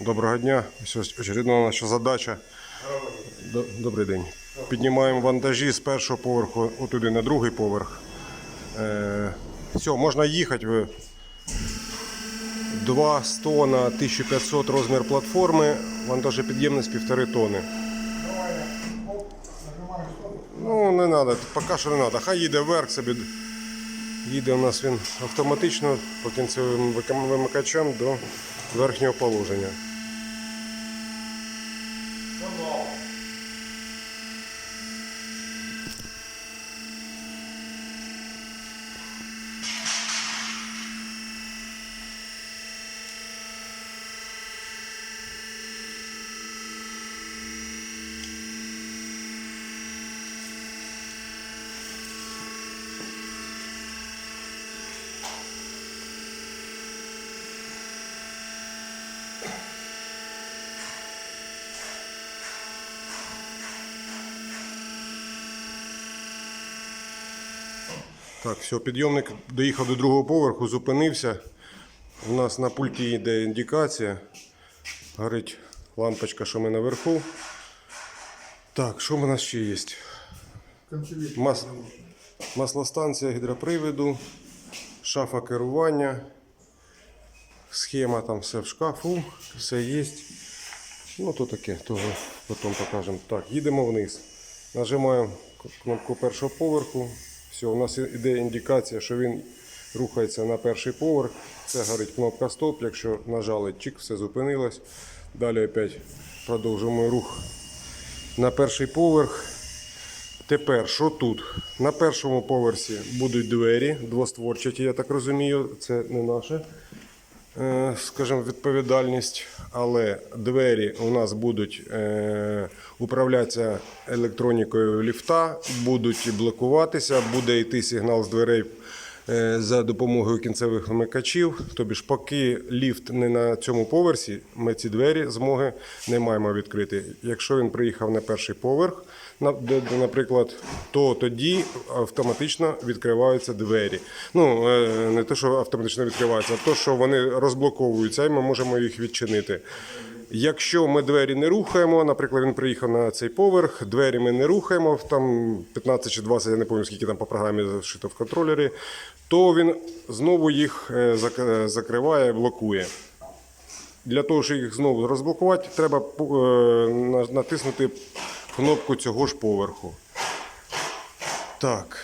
Доброго дня. Очередна наша задача. Добрий день. Піднімаємо вантажі з першого поверху отуди на другий поверх. Е, все, можна їхати. Ви. 2 100 на 1500 розмір платформи, вантажопідємність 1,5 тонни. Ну, не треба, поки що не треба. Хай їде вверх собі. Їде у нас він автоматично по кінцевим вимикачам до верхнього положення. Так, все, підйомник доїхав до другого поверху, зупинився. У нас на пульті йде індикація. Горить лампочка, що ми наверху. Так, що в нас ще є? Мас... Маслостанція гідроприводу, шафа керування, схема там все в шкафу, все є. Ну, то таке, того потім покажемо. Так, їдемо вниз. Нажимаємо кнопку першого поверху. Все, у нас іде індикація, що він рухається на перший поверх. Це горить кнопка стоп. Якщо нажали чик, все зупинилось. Далі опять продовжуємо рух на перший поверх. Тепер, що тут? На першому поверсі будуть двері, двостворчаті, я так розумію, це не наше скажімо, відповідальність, але двері у нас будуть е, управлятися електронікою ліфта, будуть блокуватися, буде йти сигнал з дверей е, за допомогою кінцевих вмикачів. Тобі ж, поки ліфт не на цьому поверсі, ми ці двері змоги не маємо відкрити. Якщо він приїхав на перший поверх, наприклад, то тоді автоматично відкриваються двері. Ну, е, не те, що автоматично відкриваються, а то, що вони розблоковуються, і ми можемо їх відчинити. Якщо ми двері не рухаємо, наприклад, він приїхав на цей поверх, двері ми не рухаємо, там 15 чи 20, я не пам'ятаю, скільки там по програмі зашито в контролері, то він знову їх е, е, закриває, блокує. Для того, щоб їх знову розблокувати, треба е, натиснути кнопку цього ж поверху. Так.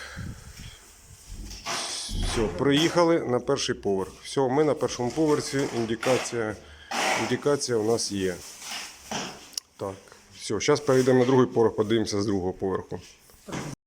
Все, приїхали на перший поверх. Все, ми на першому поверсі. Індикація, індикація у нас є. Так, все, зараз перейдемо на другий поверх, подивимося з другого поверху.